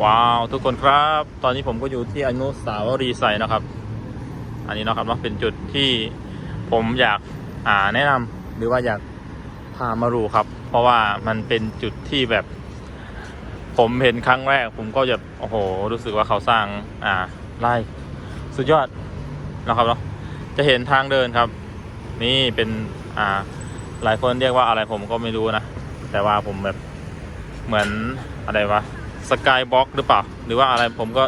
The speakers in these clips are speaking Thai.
ว้าวทุกคนครับ ตอนนี้ผมก็อยู่ที่อนุสาวรีย์ไซน์นะครับ อันนี้นะครับเนาะเป็นจุดที่ผมอยากอ่าแนะนำหรือว่าอยากพามาดูครับ เพราะว่ามันเป็นจุดที่แบบ ผมเห็นครั้งแรก ผมก็จะโอ้โห รู้สึกว่าเขาสร้างอ่าไร่สุดยอดนะครับเนาะจะเห็นทางเดินครับ นี่เป็นอ่าหลายคนเรียกว่าอะไรผมก็ไม่รู้นะแต่ว่าผมแบบเหมือนอะไรวะ สกายบ็อกหรือเปล่า หรือว่าอะไรผมก็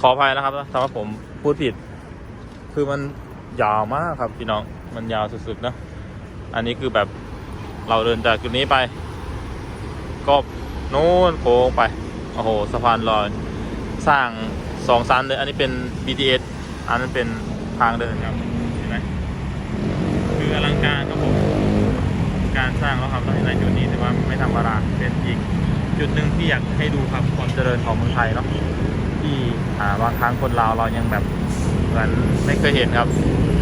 ขออภัยนะครับถ้าว่าผมพูดผิด คือมันยาวมากครับพี่น้องมันยาวสุดๆนะ อันนี้คือแบบเราเดินจากจุดนี้ไป ก็โน้นโค้งไป โอ้โหสะพานลอยสร้างสองชั้นเลย อันนี้เป็น BTS อันนั้นเป็นทางเดินครับเห็นไหมคืออลังการครับผมการสร้างแล้วครับในจุดนี้ถือว่าไม่ธรรมดาเป็นอีก จุดหนึ่งที่อยากให้ดูครับความเจริญของเมืองไทยเนาะที่บางครั้งคนลาวเรายังแบบเหมือนไม่เคยเห็นครับ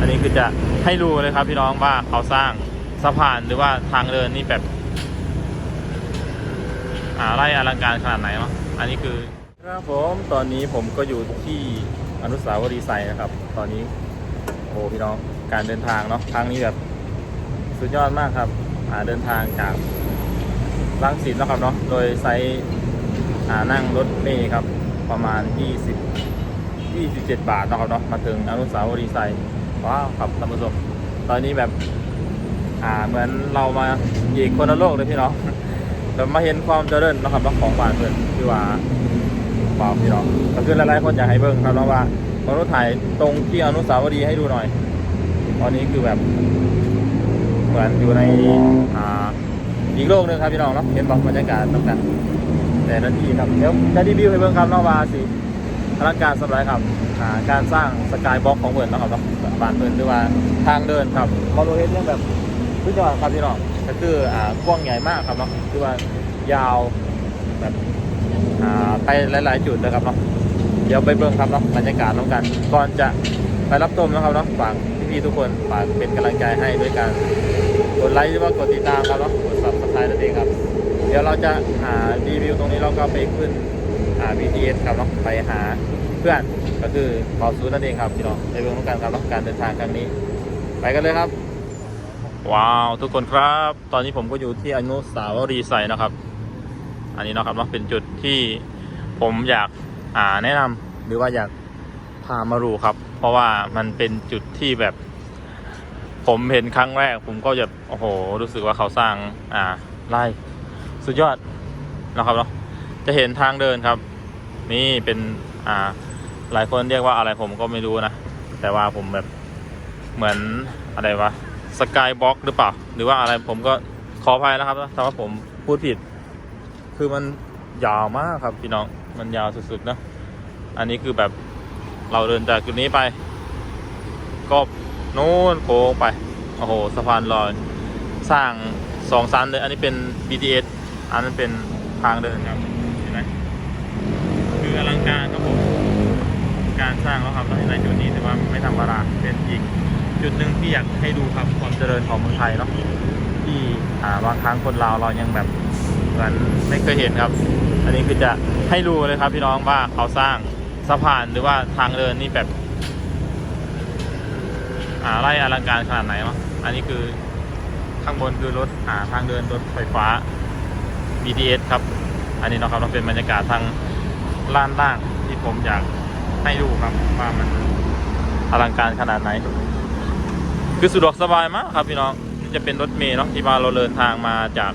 อันนี้คือจะให้ดูเลยครับพี่น้องว่าเขาสร้างสะพานหรือว่าทางเดินนี่แบบอาไร่อลังการขนาดไหนเนาะอันนี้คือครับผมตอนนี้ผมก็อยู่ที่อนุสาวรีย์ไซน์นะครับ ตอนนี้โอ้พี่น้องการเดินทางเนาะครั้งนี้แบบสุดยอดมากครับเดินทางจาก รังสิตนะครับเนาะโดยไซส์อ่านั่งรถเมล์ครับประมาณ 20 27 บาทนะครับเนาะมาถึงอนุสาวรีย์ไซน์ว้าวครับท่านผู้ชมตอนนี้แบบอ่าเหมือนเรามาอีกคนละโลกเลยพี่เน้องเรามาเห็นความเจริญนะครับเนาะของบ้านเพื่อนที่ว่าว้าพี่เน้องก็คือหลายๆคนอยากให้เบิ่งครับเนาะว่าเรารถถ่ายตรงที่อนุสาวรีย์ให้ดูหน่อยตอนนี้คือแบบเหมือนอยู่ในอ่า อีกโลกหนึ่งครับพี่น้องเนาะเห็นบอกบรรยากาศตรงนั้นแต่ละที่ครับเดี๋ยวจะรีวิวให้เบิ่งครับเนาะว่าสิอลังการสำหรับครับการสร้างสกายบล็อกของเพื่อนนะครับเนาะบ้านเพื่อนหรือว่าทางเดินครับมาดูเห็นเรื่องแบบสุดยอดครับพี่น้องก็คืออ่ากว้างใหญ่มากครับเนาะคือว่ายาวแบบอ่าไปหลาย ๆ จุดนะครับเนาะเดี๋ยวไปเบิ่งครับเนาะบรรยากาศน้องกัน ก่อนจะไปรับชมนะครับเนาะฝากพี่ๆทุกคนฝากเป็นกำลังใจให้ด้วยการกดไลค์หรือว่ากดติดตามครับเนาะกด subscribe นั่นเองครับ เดี๋ยวเราจะหารีวิวตรงนี้เราก็ไปขึ้นอ่า BTS ครับเนาะไปหาเพื่อนก็คือเปาซูนั่นเองครับพี่น้องในเรื่องของการครับเนาะการเดินทางครั้งนี้ ไปกันเลยครับ ว้าวทุกคนครับ ตอนนี้ผมก็อยู่ที่อนุสาวรีย์ไซน์นะครับ อันนี้นะครับเนาะเป็นจุดที่ผมอยากอ่าแนะนำหรือว่าอยากพามาดูครับ เพราะว่ามันเป็นจุดที่แบบ ผมเห็นครั้งแรก ผมก็จะโอ้โห รู้สึกว่าเขาสร้างอ่า ไร่สุดยอดนะครับเนาะจะเห็นทางเดินครับ นี่เป็นอ่าหลายคนเรียกว่าอะไรผมก็ไม่รู้นะ แต่ว่าผมแบบเหมือนอะไรวะสกายบล็อกหรือเปล่า หรือว่าอะไรผมก็ขออภัยนะครับถ้าว่าผมพูดผิด คือมันยาวมากครับพี่น้องมันยาวสุดๆนะอันนี้คือแบบเราเดินจากจุดนี้ไป ก็โน้นโค้งไป โอ้โหสะพานลอยสร้าง สองชั้นเลย อันนี้เป็น BTS อันนั้นเป็นทางเดินครับ เห็นไหมคืออลังการครับผม การสร้างแล้วครับในจุดนี้ถือว่าไม่ธรรมดาเป็นอีกจุดหนึ่งที่อยากให้ดูครับความเจริญของเมืองไทยเนาะที่บางครั้งคนลาวเรายังแบบเหมือนไม่เคยเห็นครับ อันนี้คือจะให้ดูเลยครับพี่น้องว่าเขาสร้างสะพานหรือว่าทางเดินนี่แบบอ่าไรอลังการขนาดไหนวะอันนี้คือ ข้างบนคือรถอ่าทางเดินรถไฟฟ้า BTS ครับ อันนี้นะครับเราเป็นบรรยากาศทางล่านล่างที่ผมอยากให้ดูครับว่ามันอลังการขนาดไหน คือสะดวกสบายมากครับพี่น้องนี่จะเป็นรถเมล์เนาะที่ว่าเราเดินทางมาจาก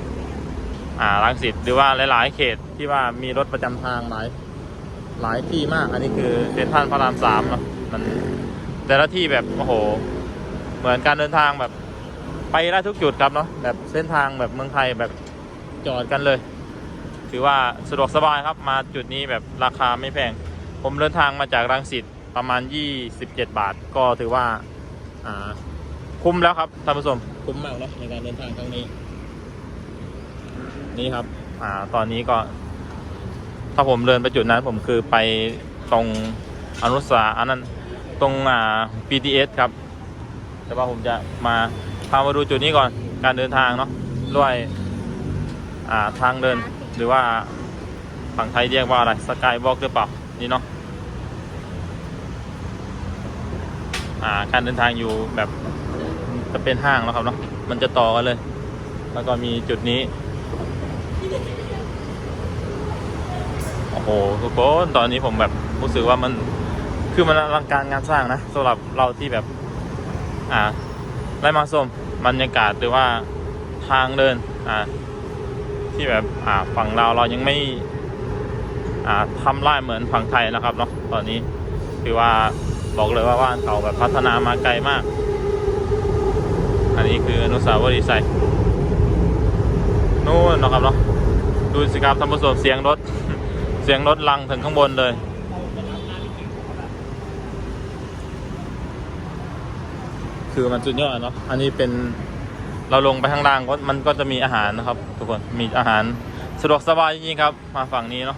อ่ารังสิตหรือว่าหลาย ๆ เขตที่ว่ามีรถประจำทางหลายหลายที่มาก อันนี้คือเซ็นทรัลพระรามสามเนาะมันแต่ละที่แบบโอ้โห เหมือนการเดินทางแบบ ไปได้ทุกจุดครับเนาะแบบเส้นทางแบบเมืองไทยแบบจอดกันเลย ถือว่าสะดวกสบายครับมาจุดนี้แบบราคาไม่แพง ผมเดินทางมาจากรังสิตประมาณ 27 บาท ก็ถือว่าอ่าคุ้มแล้วครับท่านผู้ชมคุ้มมากเนาะในการเดินทางครั้งนี้ นี่ครับ อ่าตอนนี้ก็ ถ้าผมเดินไปจุดนั้นผมคือไปตรงอนุสาอันนั้นตรงอ่า BTS ครับ แต่ว่าผมจะมา พามาดูจุดนี้ก่อนการเดินทางเนาะด้วยาทางเดินหรือว่าฝั่งไทยเรียกว่าอะไรสกายวอล์กหรือเปล่านี่เนาะาการเดินทางอยู่แบบจะเป็นห้างแล้วครับเนาะมันจะต่อกันเลย แล้วก็มีจุดนี้โอ้โหทุกคนตอนนี้ผมแบบรู้สึกว่ามันคือมันอลังการงานสร้างนะสำหรับเราที่แบบ อ่า ไล่มาส้มบรรยากาศหรือว่าทางเดินอ่าที่แบบอ่าฝั่งเราเรายังไม่อ่าทำไร่เหมือนฝั่งไทยนะครับเนาะตอนนี้คือว่าบอกเลยว่าบ้านเขาแบบพัฒนามาไกลมาก อันนี้คืออนุสาวรีย์ไซนู่นนะครับเนาะดูสิครับท่านผู้ชมเสียงรถ เสียงรถลังถึงข้างบนเลย คือมันสุดยอดเนาะอันนี้เป็นเราลงไปข้างล่างก็มันก็จะมีอาหารนะครับ ทุกคนมีอาหารสะดวกสบายจริงๆครับ มาฝั่งนี้เนาะ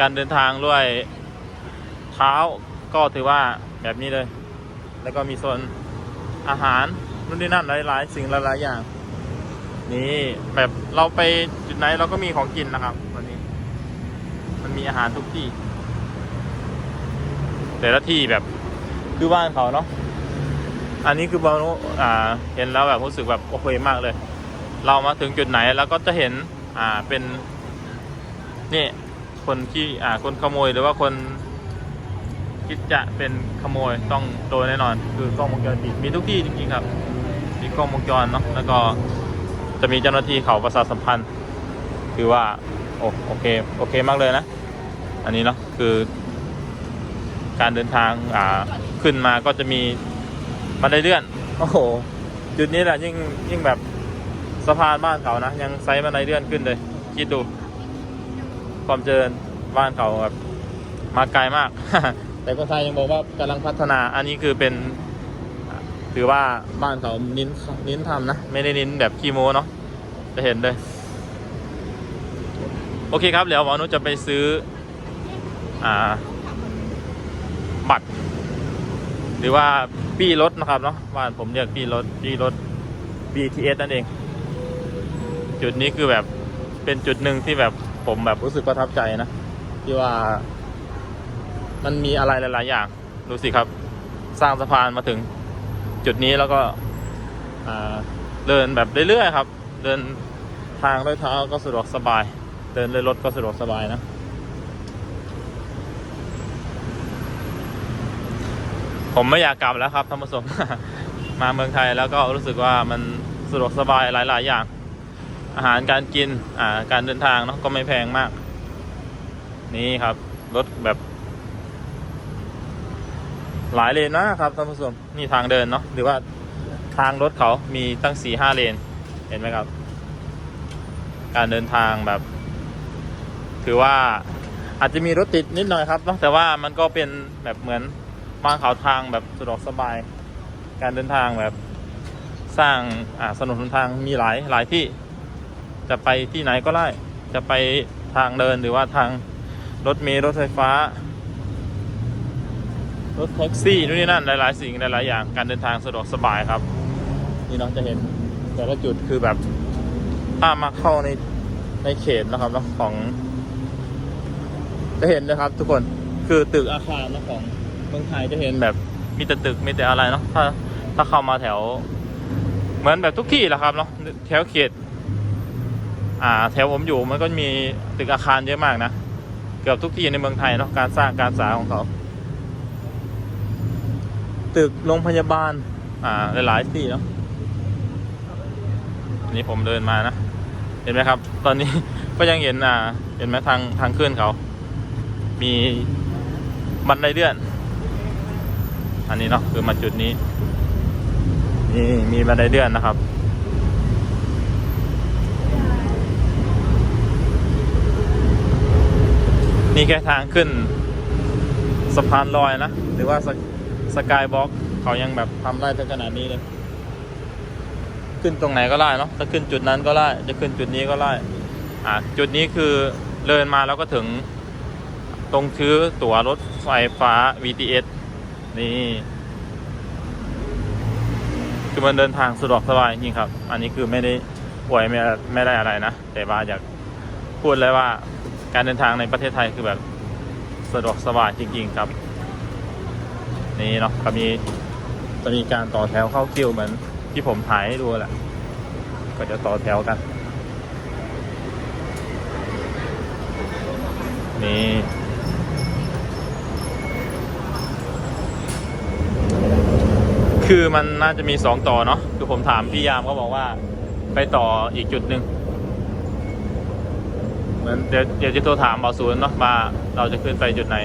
การเดินทางด้วยเท้าก็ถือว่าแบบนี้เลย แล้วก็มีโซนอาหารนู่นนี่นั่นหลาย ๆ สิ่งหลายๆอย่าง นี่แบบเราไปจุดไหนเราก็มีของกินนะครับวันนี้ มันมีอาหารทุกที่ แต่ละที่แบบคือบ้านเขาเนาะ อันนี้คือบอลอ่าเห็นแล้วแบบรู้สึกแบบโอเคมากเลย เรามาถึงจุดไหนแล้วก็จะเห็นอ่าเป็นนี่คนที่อ่าคนขโมยหรือว่าคนคิดจะเป็นขโมยต้องโดนแน่นอน คือกล้องวงจรปิดมีทุกที่จริงๆครับ มีกล้องวงจรเนาะแล้วก็จะมีเจ้าหน้าที่เขาประชาสัมพันธ์ คือว่าโอโอเคโอเคมากเลยนะ อันนี้เนาะคือ การเดินทางอ่าขึ้นมาก็จะมี บันไดเลื่อน โอ้โห จุดนี้แหละยิ่งยิ่งแบบสะพานบ้านเขานะ ยังไซส์บันไดเลื่อนขึ้นเลย คิดดู ความเจริญบ้านเขาแบบมาไกลมาก แต่คนไทยยังบอกว่ากำลังพัฒนา อันนี้คือเป็น ถือว่าบ้านเขาเน้นเน้นทำนะ ไม่ได้นิ้นแบบขี้โม้เนาะ จะเห็นเลย โอเคครับ เดี๋ยวหมอนุจะไปซื้อ อ่า บัตร รือว่าปี้รถนะครับเนาะบ้านผมเรียกปี้รถปี้รถ BTS นั่นเอง จุดนี้คือแบบเป็นจุดหนึ่งที่แบบผมแบบรู้สึกประทับใจนะ ที่ว่า มันมีอะไรหลาย ๆ อย่างดูสิครับ สร้างสะพานมาถึง จุดนี้แล้วก็เดินแบบเรื่อย ๆ ครับ เดินทางด้วยเท้าก็สะดวกสบาย เดินด้วยรถก็สะดวกสบายนะ ผมไม่อยากกลับแล้วครับท่านผู้ชม มาเมืองไทยแล้วก็รู้สึกว่ามันสะดวกสบายหลาย ๆ อย่าง อาหารการกินอ่าการเดินทางเนาะก็ไม่แพงมาก นี่ครับรถแบบ หลายเลนนะครับท่านผู้ชมนี่ทางเดินเนาะหรือว่าทางรถเขามีตั้งสี่ห้าเลน เห็นไหมครับ การเดินทางแบบ ถือว่าอาจจะมีรถติดนิดหน่อยครับแต่ว่ามันก็เป็นแบบเหมือน บางเขาทางแบบสะดวกสบาย การเดินทางแบบสร้างอ่าสนุนทางมีหลายหลายที่ จะไปที่ไหนก็ได้ จะไปทางเดินหรือว่าทางรถเมล์รถไฟฟ้า รถแท็กซี่นู่นนี่นั่นหลาย ๆ สิ่งหลาย ๆ อย่าง การเดินทางสะดวกสบายครับ นี่น้องจะเห็นแต่ละจุดคือแบบถ้ามาเข้าในในเขตนะครับของ จะเห็นนะครับ ทุกคนคือตึกอาคารนะของ มืองไทยจะเห็นแบบมีแต่ตึกมีแต่อะไรเนาะถ้าถ้าเข้ามาแถว เหมือนแบบทุกที่แหละครับเนาะแถวเขต อ่า แถวผมอยู่มันก็มีตึกอาคารเยอะมากนะเกือบทุกที่ในเมืองไทยเนาะการสร้างการสร้างของเขา ตึกโรงพยาบาล อ่าหลายๆที่เนาะอันนี้ผมเดินมานะเห็นไหมครับ ตอนนี้ก็ยังเห็นอ่า เห็นไหมทางทางขึ้นเขา มีบันไดเลื่อน อันนี้เนาะคือมาจุดนี้นี่มีบันไดเลื่อนนะครับ นี่แค่ทางขึ้นสะพานลอยนะ หรือว่าสสกายบ็อกเขายังแบบทำได้ถึงขนาดนี้เลย ขึ้นตรงไหนก็ได้เนาะถ้าขึ้นจุดนั้นก็ได้ จะขึ้นจุดนี้ก็ได้อ่าจุดนี้คือเดินมาแล้วก็ถึงตรงซื้อตั๋วรถไฟฟ้า VTS นี่ คือมันเดินทางสะดวกสบายจริงครับ อันนี้คือไม่ได้ป่วยไม่ไม่ได้อะไรนะ แต่ว่าอยากพูดเลยว่าการเดินทางในประเทศไทยคือแบบสะดวกสบายจริง ๆ ครับ นี่เนาะก็มีจะมีการต่อแถวเข้าคิวเหมือนที่ผมถ่ายให้ดูแหละ ก็จะต่อแถวกัน นี่ คือมันน่าจะมีสองต่อเนาะคือผมถามพี่ยามเขาบอกว่า ไปต่ออีกจุดหนึ่งเหมือนเดี๋ยวเดี๋ยวจะโทรถามบอศูนย์เนาะว่าเราจะขึ้นไปจุดไหน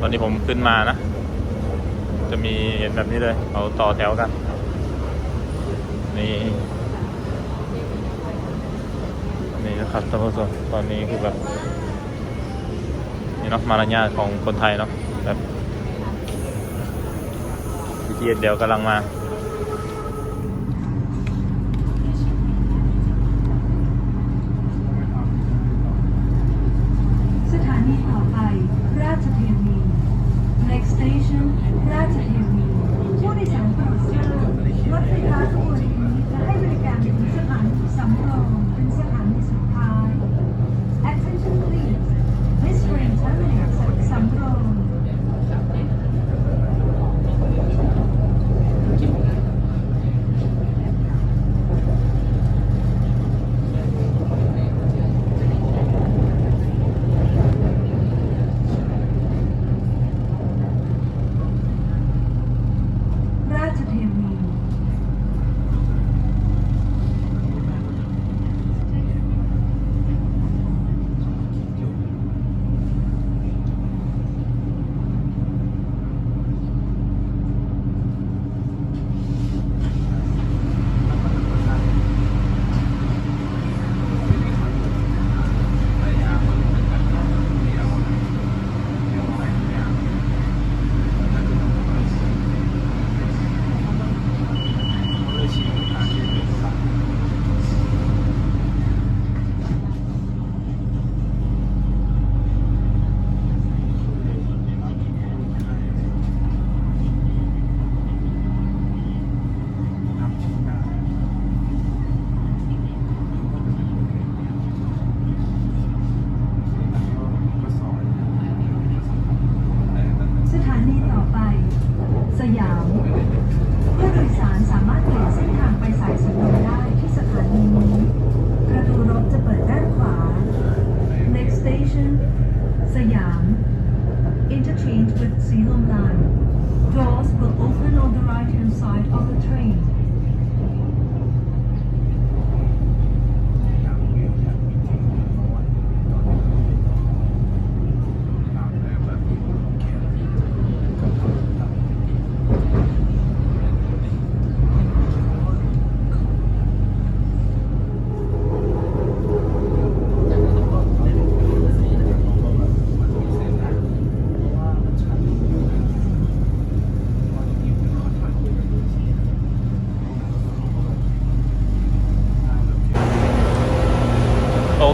ตอนนี้ผมขึ้นมานะ จะมีเห็นแบบนี้เลยเขาต่อแถวกัน นี่นี่นะครับท่านผู้ชมตอนนี้คือแบบนี่เนาะมารยาทของคนไทยเนาะแบบ เย็นเดี๋ยวกำลังมา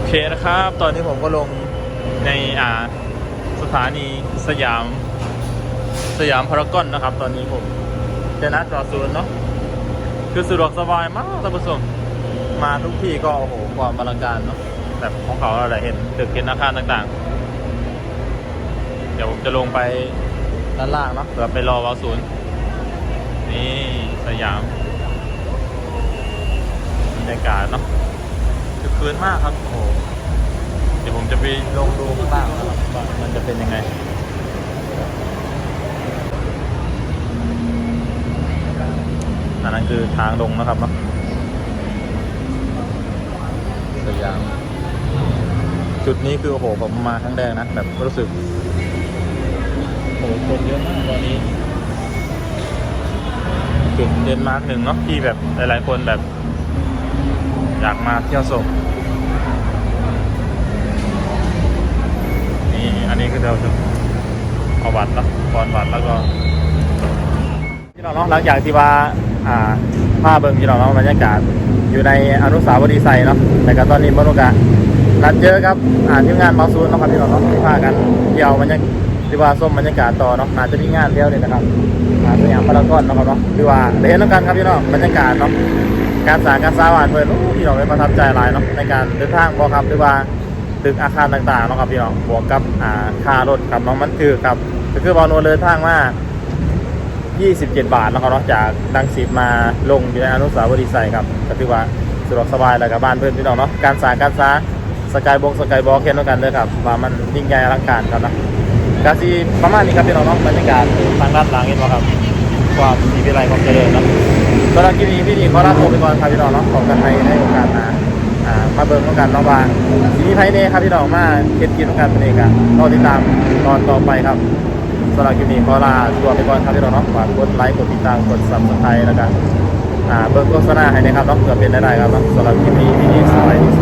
เคนะครับ ตอนนี้ผมก็ลงในอ่าสถานีสยาม สยามพารากอนนะครับ ตอนนี้ผมจะนัดจอดศูนย์เนาะคือสะดวกสบายมากท่านผู้ชมมาทุกที่ก็โอ้โหความอลังการเนาะแบบของเขาอะไรเห็นตึกเห็นอาคารต่างๆ เดี๋ยวผมจะลงไปด้านล่างเนาะเผื่อไปรอวอศูนย์นี่สยามบรรยากาศเนาะ คือคืนมากครับ โอ้โหเดี๋ยวผมจะไปลงดูข้างล่างนะครับว่ามันจะเป็นยังไง อันนั้นคือทางลงนะครับเนาะสยามจุดนี้คือโอ้โหผมมาครั้งแรกนะแบบรู้สึกโอ้โหคนเยอะมากตอนนี้จุดเดนมาร์กหนึ่งเนาะที่แบบหลายๆคนแบบ อยากมาเที่ยวชมนี่อันนี้ก็เดี๋ยวจะเอาบัตรเนาะก่อนบัตรแล้วก็พี่น้องเนาะหลังจากที่ว่าอ่าภาพเบิ่งพี่น้องเนาะบรรยากาศอยู่ในอนุสาวรีย์ไซเนาะแต่ก็ตอนนี้บรรยากาศนัดเจอครับอ่าทีมงานมาซูนเนาะครับพี่น้องเนาะที่พากันเที่ยวบรรยากาศที่ว่าส้มบรรยากาศต่อเนาะน่าจะมีงานเดียวเลยนะครับสยามพารากอนเนาะครับเนาะที่ว่าเดี๋ยวเห็นแล้วกันครับพี่น้องบรรยากาศเนาะ การสร้างการสร้างบ้านเพื่อนพี่น้องได้ประทับใจหลายเนาะในการเดินทางบ่ครับหรือว่าตึกอาคารต่างๆเนาะครับพี่น้องบวกกับอ่าค่ารถกับน้องมันคือครับก็คือบอลนวลเดินทางมา27 บาทแล้วครับเนาะจากดังสิบมาลงอยู่ในอนุสาวรีย์ไซครับก็ถือว่าสะดวกสบายแล้วกับบ้านเพื่อนพี่น้องเนาะการสร้างการสร้างสกายบงสกายบอลแค่นั้นกันเลยครับว่ามันยิ่งใหญ่อลังการครับนะกาซีประมาณนี้ครับพี่น้องเนาะบรรยากาศทางด้านหลังเห็นไหมครับความมีวิไลความเจริญนะ สำหรับคลิปนี้พี่ดีขอลาตัวไปก่อนครับพี่น้องเนาะขอกันไปในโอกาสมาอ่ามาเบิ่งต้องกันเนาะว่าทีนี้ไพ่เน่ครับพี่น้องมาเก็บกินต้องกันเป็นเองกันรอติดตามตอนต่อไปครับสำหรับคลิปนี้ขอลาตัวไปก่อนครับพี่น้องเนาะฝากกดไลค์กดติดตามกดซับสไครต์แล้วกันอ่าเบิ่งโฆษณาให้นะครับเนาะเพื่อเป็นได้ครับเนาะสำหรับคลิปนี้พี่ดีสวัสดีส